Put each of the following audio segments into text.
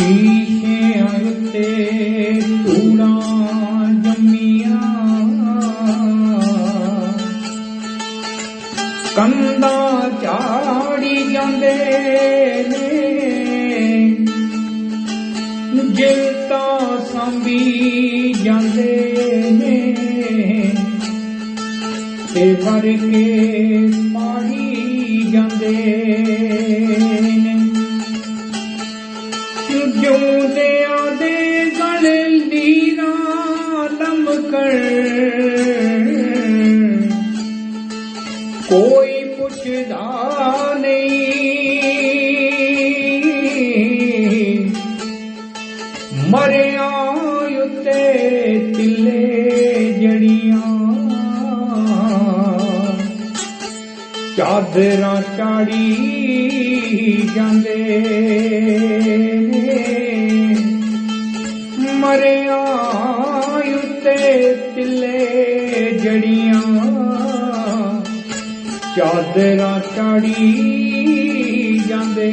ਸ਼ੀਸ਼ਿਆਂ ਉੱਤੇ ਧੂੜਾਂ ਜੰਮੀਆਂ। ਕੰਧਾਂ ਝਾੜੀ ਜਾਂਦੇ ਨੇ। ਜਿਲਤਾ ਸੰਭੀ ਜਾਂਦੇ ਨੇ। ਤੇ ਵਰ ਕੇ ਪਾਣੀ ਜਾਂਦੇ ਕੋਈ ਪੁੱਛਦਾ ਨਹੀਂ। ਮਰਿਆ ਉੱਤੇ ਤਿੱਲੇ ਜੜੀਆਂ। ਚਾਦਰਾਂ ਚਾੜੀ ਜਾਂਦੇ। ਚਾਦਰਾਂ ਚਾੜੀ ਜਾਂਦੇ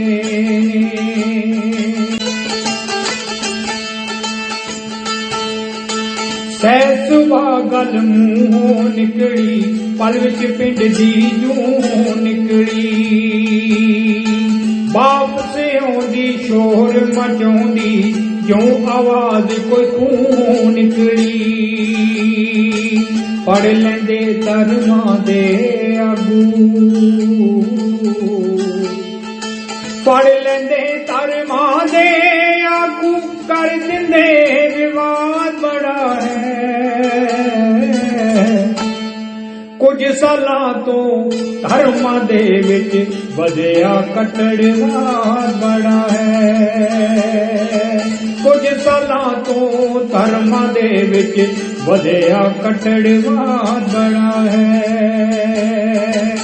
ਨੇ ਸਹਿ ਸੁਭਾ ਗੱਲ ਮੂੰਹੋਂ ਨਿਕਲੀ, ਪਲ ਵਿੱਚ ਪਿੰਡ ਦੀ ਜੂੰ ਨਿਕਲੀ। ਵਾਪਸ ਆਉਂਦੀ ਸ਼ੋਰ ਮਚਾਉਂਦੀ, ਜਿਉਂ ਆਵਾਜ਼ ਕੋਈ ਖੂਹ ਨਿਕਲੀ। ਪੜ ਲੈਂਦੇ ਧਰਮਾਂ ਦੇ ਆਗੂ। ਪੜ ਲੈਂਦੇ ਧਰਮਾਂ ਦੇ ਆਗੂ, ਕਰ ਦਿੰਦੇ ਵਿਵਾਦ ਬੜਾ ਹੈ। ਕੁਝ ਸਾਲਾਂ ਤੋਂ ਧਰਮਾਂ ਦੇ ਵਿੱਚ ਵਧਿਆ ਕੱਟੜਵਾਦ ਬੜਾ ਹੈ। ਕੁਝ ਸਾਲਾਂ ਤੋਂ ਧਰਮਾਂ ਦੇ ਵਿੱਚ ਵਧਿਆ ਕੱਟੜਵਾਦ ਬੜਾ ਹੈ।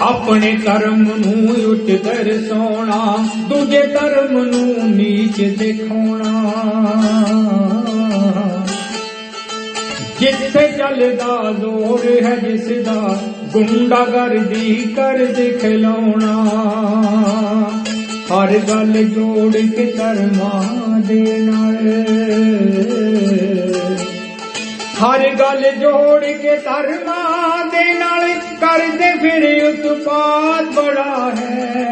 ਆਪਣੇ ਕਰਮ ਨੂੰ ਉੱਚ ਦਰਸਾਉਣਾ ਦੂਜੇ ਧਰਮ ਨੂੰ ਨੀਚ ਦਿਖਾਉਣਾ। ਜਿੱਥੇ ਚੱਲਦਾ ਜ਼ੋਰ ਹੈ, ਜਿਸ ਦਾ ਗੁੰਡਾਗਰਦੀ ਕਰ ਦਿਖਲਾਉਣਾ। ਹਰ ਗੱਲ ਜੋੜ ਕੇ ਧਰਮਾਂ ਦੇ ਨਾਲ। ਹਰ ਗੱਲ ਜੋੜ ਕੇ ਧਰਮਾਂ ਦੇ ਨਾਲ ਕਰਦੇ ਫਿਰ ਉਤਪਾਦ ਬੜਾ ਹੈ।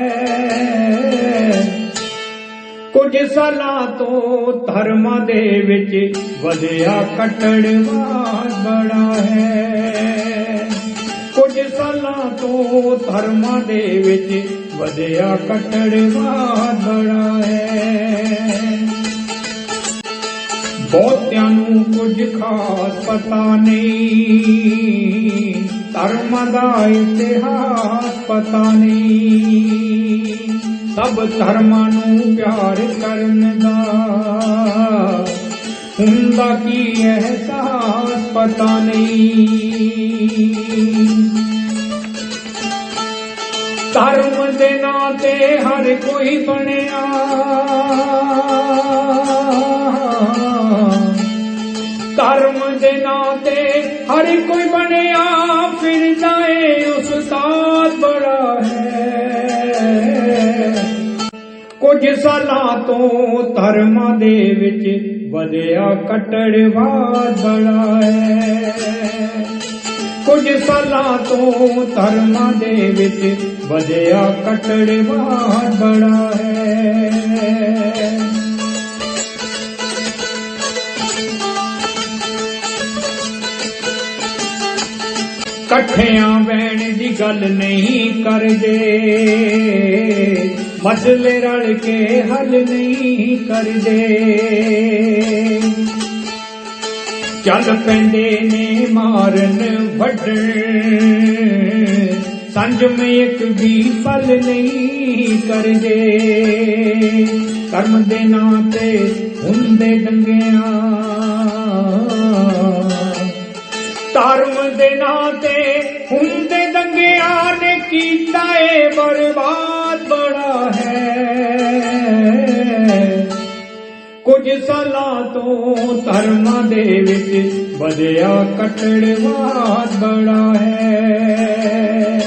ਕੁਝ ਸਾਲਾਂ ਤੋਂ ਧਰਮਾਂ ਦੇ ਵਿੱਚ ਵਧਿਆ ਕੱਟੜਵਾਦ ਬੜਾ ਹੈ। ਸਾਲਾਂ ਤੋਂ ਧਰਮਾਂ ਦੇ ਵਿੱਚ ਵਧਿਆ ਕੱਟੜਵਾਦ ਬੜਾ ਹੈ। ਬਹੁਤਿਆਂ ਨੂੰ ਕੁਝ ਖਾਸ ਪਤਾ ਨਹੀਂ, ਧਰਮ ਦਾ ਇਤਿਹਾਸ ਪਤਾ ਨਹੀਂ। ਸਭ ਧਰਮਾਂ ਨੂੰ ਪਿਆਰ ਕਰਨ ਦਾ ਹੁੰਦਾ ਕੀ ਅਹਿਸਾਸ ਪਤਾ ਨਹੀਂ। ਧਰਮ ਦੇ ਨਾਂ ਤੇ ਹਰ ਕੋਈ ਬਣਿਆ। ਧਰਮ ਦੇ ਨਾਂ ਤੇ ਹਰ ਕੋਈ ਬਣਿਆ ਫਿਰਦਾ ਏ ਉਸਤਾਦ ਬੜਾ ਹੈ। ਕੁਝ ਸਾਲਾਂ ਤੋਂ ਧਰਮਾਂ ਦੇ ਵਿੱਚ ਵਧਿਆ ਕੱਟੜਵਾਦ ਬੜਾ ਹੈ। ਕੁਝ ਸਾਲਾਂ ਤੋਂ ਧਰਮਾਂ ਦੇ ਵਿੱਚ ਵਧਿਆ ਕੱਟੜਵਾਦ ਬੜਾ ਹੈ। ਇਕੱਠਿਆਂ ਬਹਿਣ ਦੀ ਗੱਲ ਨਹੀਂ ਕਰਦੇ, ਮਸਲੇ ਰਲ ਕੇ ਹੱਲ ਨਹੀਂ ਕਰਦੇ। ਚੱਲ ਪੈਂਦੇ ਨੇ ਮਾਰਨ ਵੱਢਣ ਸੰਜਮ ਇੱਕ ਵੀ ਪਲ ਨਹੀਂ ਕਰਦੇ। ਕਰਮ ਦੇ ਨਾਂ ਤੇ ਹੁੰਦੇ ਦੰਗਿਆਂ ਧਰਮ ਦੇ ਨਾਂ ਤੇ ਹੁੰਦੇ ਦੰਗਿਆਂ ਨੇ ਕੀਤਾ ਏ ਬਰਬਾਦ ਬੜਾ ਹੈ। ਕੁਝ ਸਾਲਾਂ ਤੋਂ ਧਰਮਾਂ ਦੇ ਵਿੱਚ ਵਧਿਆ ਕੱਟੜਵਾਦ ਬੜਾ ਹੈ।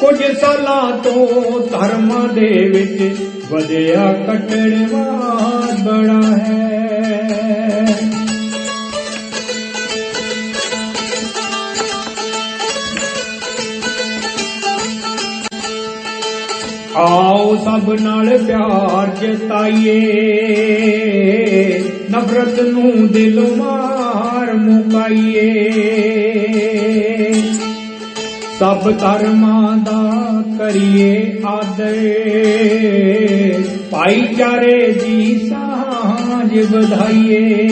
ਕੁਝ ਸਾਲਾਂ ਤੋਂ ਧਰਮਾਂ ਦੇ ਵਿੱਚ ਵਧਿਆ ਕੱਟੜਵਾਦ ਬੜਾ ਆਓ ਨਾਲ ਪਿਆਰ ਜਤਾਈਏ। ਨਫ਼ਰਤ ਨੂੰ ਦਿਲ ਮਾਰ ਮੁਕਾਈਏ। ਸਭ ਧਰਮਾਂ ਦਾ ਕਰੀਏ ਆਦਰ। ਭਾਈਚਾਰੇ ਦੀ ਸਾਂਝ ਵਧਾਈਏ।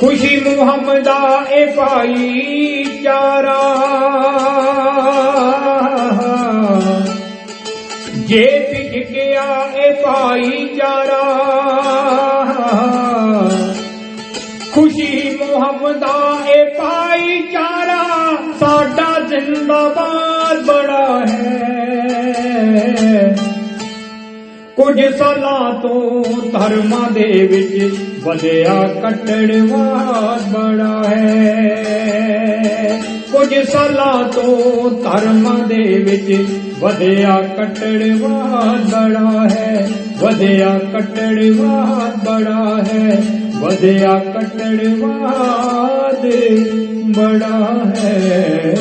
ਖੁਸ਼ੀ ਮੁਹੰਮਦਾ ਇਹ ਭਾਈਚਾਰਾ ਖੁਸ਼ੀ ਮੁਹੰਮਦਾ ਇਹ ਭਾਈਚਾਰਾ, ਸਾਡਾ ਜ਼ਿੰਦਾਬਾਦ ਬੜਾ ਹੈ। ਕੁਝ ਸਾਲਾਂ ਤੋਂ ਧਰਮਾਂ ਦੇ ਵਿੱਚ ਵਧਿਆ ਕੱਟੜਵਾਦ ਬੜਾ ਹੈ। ਕੁਝ ਸਾਲਾਂ ਤੋਂ ਧਰਮਾਂ ਦੇ ਵਿੱਚ ਵਧਿਆ ਕੱਟੜਵਾਦ ਬੜਾ ਹੈ। ਵਧਿਆ ਕੱਟੜਵਾਦ ਬੜਾ ਹੈ। ਵਧਿਆ ਕੱਟੜਵਾਦ ਬੜਾ ਹੈ।